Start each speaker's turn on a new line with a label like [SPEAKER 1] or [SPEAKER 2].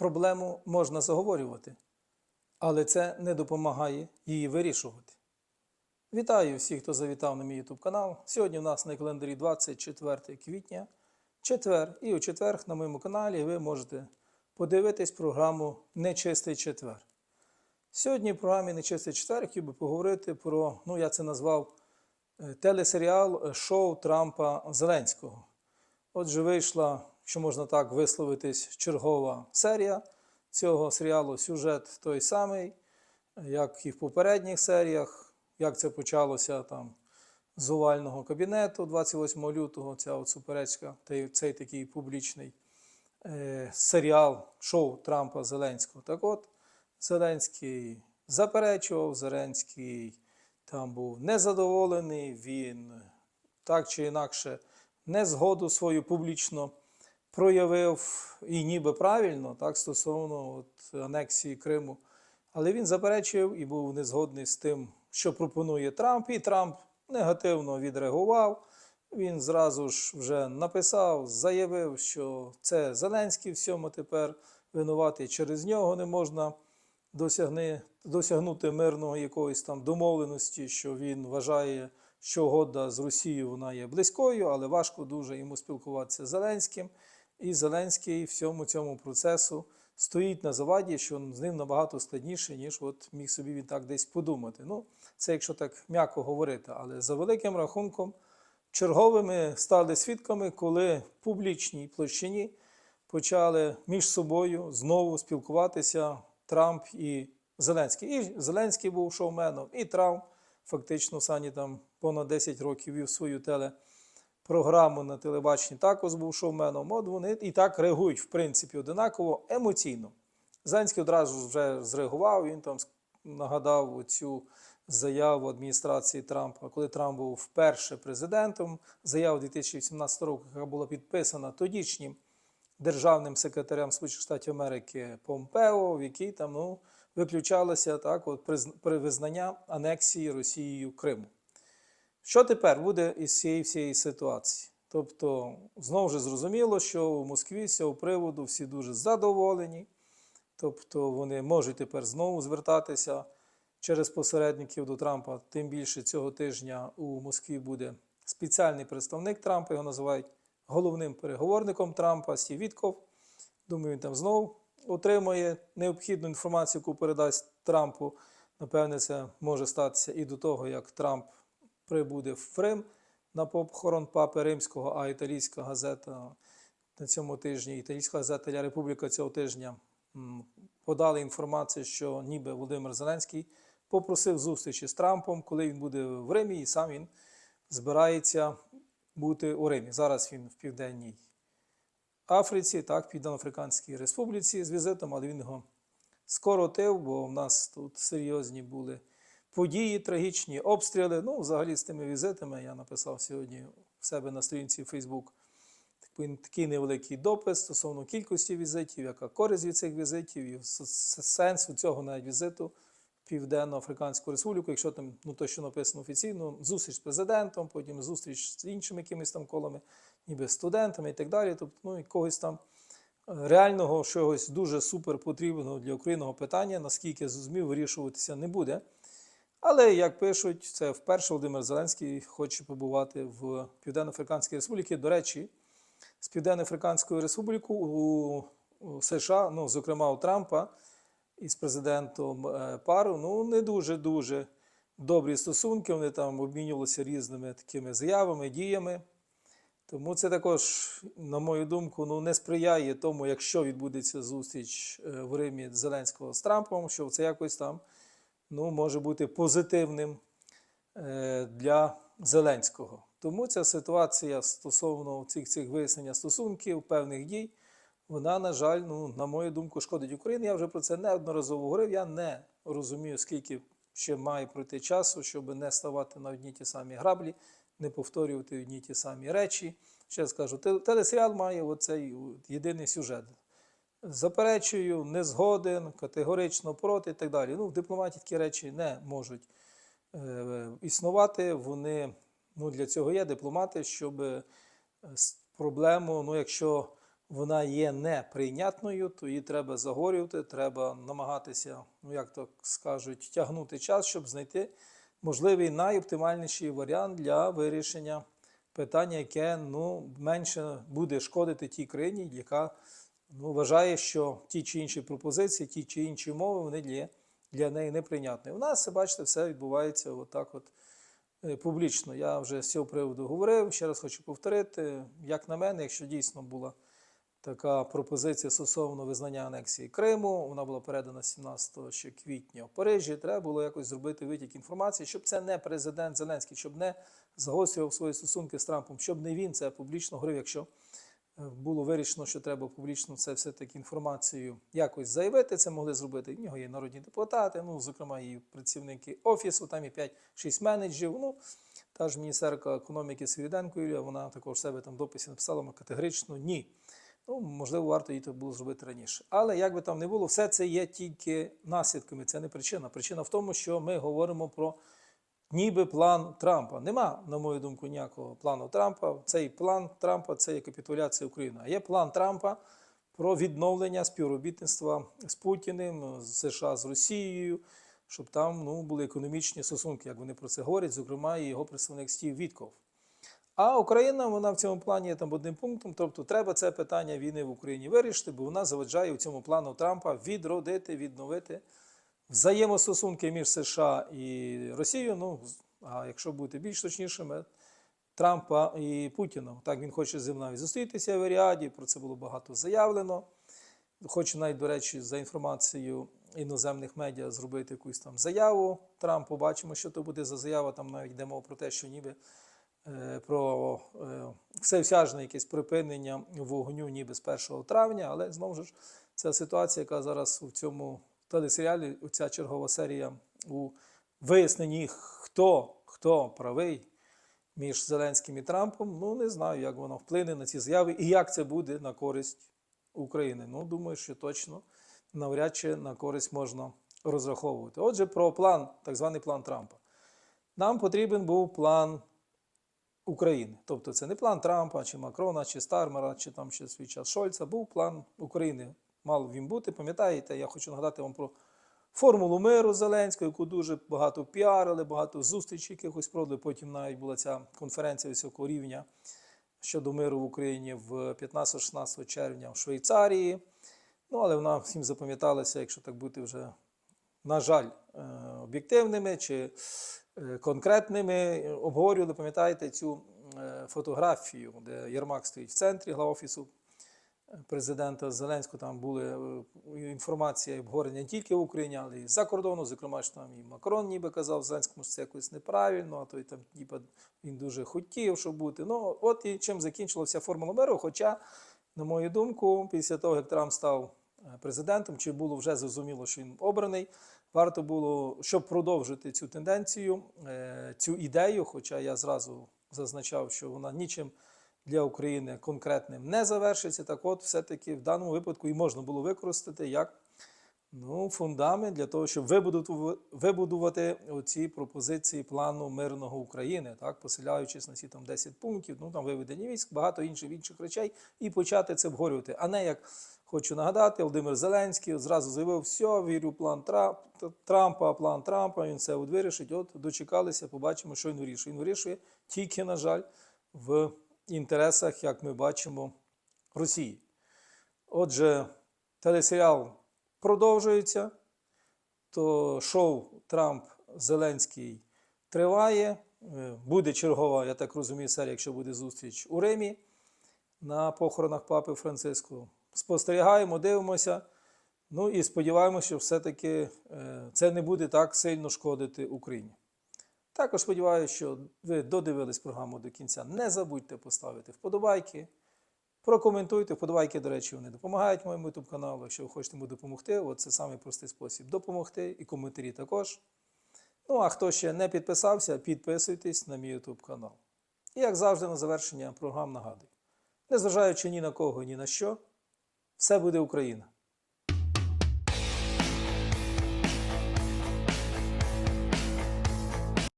[SPEAKER 1] Проблему можна заговорювати, але це не допомагає її вирішувати. Вітаю всіх, хто завітав на мій YouTube канал. Сьогодні у нас на календарі 24 квітня, четвер. І у четвер на моєму каналі ви можете подивитись програму Нечистий четвер. Сьогодні в програмі Нечистий четвер хотів би поговорити про, ну я це назвав е, телесеріал е, шоу Трампа Зеленського. Отже, вийшла, що можна так висловитись, чергова серія цього серіалу. Сюжет той самий, як і в попередніх серіях. Як це почалося там з овального кабінету 28 лютого, ця от суперечка, цей такий публічний е, серіал шоу Трампа Зеленського. Так от, Зеленський заперечував, Зеленський там був незадоволений, він так чи інакше незгоду свою публічно проявив і ніби правильно, так, стосовно от, анексії Криму. Але він заперечив і був незгодний з тим, що пропонує Трамп, і Трамп негативно відреагував. Він зразу ж вже написав, заявив, що це Зеленський всьому тепер винуватий, через нього не можна досягни, досягнути мирного якоїсь там домовленості, що він вважає, що угода з Росією вона є близькою, але важко дуже йому спілкуватися з Зеленським. І Зеленський всьому цьому процесу стоїть на заваді, що з ним набагато складніше, ніж от міг собі він так десь подумати. Ну, це якщо так м'яко говорити, але за великим рахунком, черговими стали свідками, коли в публічній площині почали між собою знову спілкуватися Трамп і Зеленський. І Зеленський був шоуменом, і Трамп фактично Сані там понад 10 років вів свою телепрограму на телебаченні, також був шоуменом. От вони і так реагують, в принципі, одинаково емоційно. Зеленський одразу вже зреагував, він там нагадав цю заяву адміністрації Трампа, коли Трамп був вперше президентом. Заяву 2018 року, яка була підписана тодішнім державним секретарем Сполучених Штатів Америки Помпео, в якій там ну, виключалося так, от, при визнання анексії Росією Криму. Що тепер буде із цієї всієї ситуації? Тобто, знову ж зрозуміло, що в Москві з цього приводу всі дуже задоволені. Тобто вони можуть тепер знову звертатися через посередників до Трампа. Тим більше цього тижня у Москві буде спеціальний представник Трампа, його називають головним переговорником Трампа Стів Вітков. Думаю, він там знову отримає необхідну інформацію, яку передасть Трампу. Напевне, це може статися і до того, як Трамп прибуде в Крим на похорон папи римського, а італійська газета на цьому тижні, італійська газета «Ля Републіка» цього тижня подали інформацію, що ніби Володимир Зеленський попросив зустрічі з Трампом, коли він буде в Римі, і сам він збирається бути у Римі. Зараз він в південній Африці, так, Південно-Африканській Республіці з візитом, але він його скоротив, бо в нас тут серйозні були події, трагічні обстріли. Ну, взагалі з тими візитами я написав сьогодні в себе на сторінці Facebook такий- невеликий допис стосовно кількості візитів, яка користь від цих візитів, і с- с- сенс у цього навіть візиту Південно-Африканську Республіку, якщо там ну, то, що написано офіційно, зустріч з президентом, потім зустріч з іншими якимись там колами, ніби студентами і так далі. Тобто, ну, якогось там е, реального чогось дуже супер потрібного для України питання, наскільки я зрозумів, вирішуватися не буде. Але, як пишуть, це вперше Володимир Зеленський хоче побувати в Південно-Африканській Республіці. До речі, з Південно-Африканською Республікою у, у США, ну, зокрема у Трампа із президентом е, пару, ну, не дуже-дуже добрі стосунки. Вони там обмінювалися різними такими заявами, діями. Тому це також, на мою думку, ну, не сприяє тому, якщо відбудеться зустріч е, в Римі Зеленського з Трампом, що це якось там ну, може бути позитивним е, для Зеленського. Тому ця ситуація стосовно цих, цих вияснення стосунків, певних дій, вона, на жаль, ну, на мою думку, шкодить Україні. Я вже про це неодноразово говорив. Я не розумію, скільки ще має пройти часу, щоб не ставати на одні ті самі граблі, не повторювати одні ті самі речі. Ще раз кажу, те- телесеріал має оцей єдиний сюжет. Заперечую, не згоден, категорично проти і так далі. Ну, в дипломатії такі речі не можуть е, існувати. Вони ну, для цього є дипломати, щоб е, проблему, ну, якщо вона є неприйнятною, то її треба загорювати, треба намагатися, ну як то скажуть, тягнути час, щоб знайти можливий найоптимальніший варіант для вирішення питання, яке ну, менше буде шкодити тій країні, яка ну, вважає, що ті чи інші пропозиції, ті чи інші умови вони для, для неї неприйнятні. У нас, бачите, все відбувається отак от е, публічно. Я вже з цього приводу говорив. Ще раз хочу повторити, як на мене, якщо дійсно була така пропозиція стосовно визнання анексії Криму, вона була передана 17 ще квітня в Парижі. Треба було якось зробити витік інформації, щоб це не президент Зеленський, щоб не загострював свої стосунки з Трампом, щоб не він це публічно говорив, якщо було вирішено, що треба публічно це все-таки інформацію якось заявити. Це могли зробити. В нього є народні депутати, ну, зокрема, і працівники офісу, там і 5-6 менеджерів. Ну, та ж міністерка економіки Свіріденко Юлія, вона також себе там дописі написала ми категорично ні. Ну, можливо, варто її це було зробити раніше. Але як би там не було, все це є тільки наслідками. Це не причина. Причина в тому, що ми говоримо про ніби план Трампа. Нема, на мою думку, ніякого плану Трампа. Цей план Трампа це є капітуляція України. А є план Трампа про відновлення співробітництва з Путіним, з США з Росією, щоб там ну, були економічні стосунки, як вони про це говорять, зокрема, і його представник Стів Вітков. А Україна вона в цьому плані є там одним пунктом. Тобто треба це питання війни в Україні вирішити, бо вона заважає у цьому плану Трампа відродити, відновити взаємостосунки між США і Росією. Ну а якщо бути більш точнішими, Трампа і Путіна. Так він хоче зі мною зустрітися в Еріаді. Про це було багато заявлено. Хоче навіть, до речі, за інформацією іноземних медіа зробити якусь там заяву. Трамп побачимо, що то буде за заява. Там навіть йде мова про те, що ніби е, про е, всеосяжне якесь припинення вогню ніби з 1 травня, але знову ж ця ситуація, яка зараз у цьому телесеріалі, ця чергова серія у виясненні, хто, хто правий між Зеленським і Трампом, ну не знаю, як воно вплине на ці заяви і як це буде на користь України. Ну, думаю, що точно навряд чи на користь можна розраховувати. Отже, про план, так званий план Трампа. Нам потрібен був план України. Тобто це не план Трампа, чи Макрона, чи Стармера, чи там ще свій час Шольца. Був план України. Мав він бути. Пам'ятаєте, я хочу нагадати вам про формулу миру Зеленського, яку дуже багато піарили, багато зустрічей якихось провели. Потім навіть була ця конференція високого рівня щодо миру в Україні в 15-16 червня в Швейцарії. Ну, але вона всім запам'яталася, якщо так бути вже, на жаль, е, об'єктивними чи е, конкретними. Обговорювали, пам'ятаєте, цю е, фотографію, де Єрмак стоїть в центрі глава офісу президента Зеленського. Там були е, інформація і обговорення не тільки в Україні, але й за кордону. Зокрема, що там і Макрон ніби казав Зеленському, що це якось неправильно, а той там ніби він дуже хотів, щоб бути. Ну, от і чим закінчилася формула миру. Хоча, на мою думку, після того, як Трамп став е, президентом, чи було вже зрозуміло, що він обраний. Варто було, щоб продовжити цю тенденцію, е, цю ідею, хоча я зразу зазначав, що вона нічим для України конкретним не завершиться. Так от, все-таки в даному випадку і можна було використати як ну, фундамент для того, щоб вибудувати, оці пропозиції плану мирного України, так, поселяючись на ці там 10 пунктів, ну там виведення військ, багато інших інших речей, і почати це обговорювати. А не як хочу нагадати, Володимир Зеленський зразу заявив, все, вірю в план Трампа, план Трампа, він от вирішить. От дочекалися, побачимо, що він вирішує. Він вирішує тільки, на жаль, в інтересах, як ми бачимо, Росії. Отже, телесеріал продовжується, то шоу Трамп Зеленський триває. Е, Буде чергова, я так розумію, серія, якщо буде зустріч у Римі на похоронах папи Франциску. Спостерігаємо, дивимося. Ну і сподіваємося, що все-таки е, це не буде так сильно шкодити Україні. Також сподіваюся, що ви додивились програму до кінця. Не забудьте поставити вподобайки, прокоментуйте. Вподобайки, до речі, вони допомагають моєму YouTube каналу. Якщо ви хочете йому допомогти, от це самий простий спосіб допомогти. І коментарі також. Ну, а хто ще не підписався, підписуйтесь на мій YouTube канал. І як завжди, на завершення програм нагадую: незважаючи ні на кого, ні на що, все буде Україна.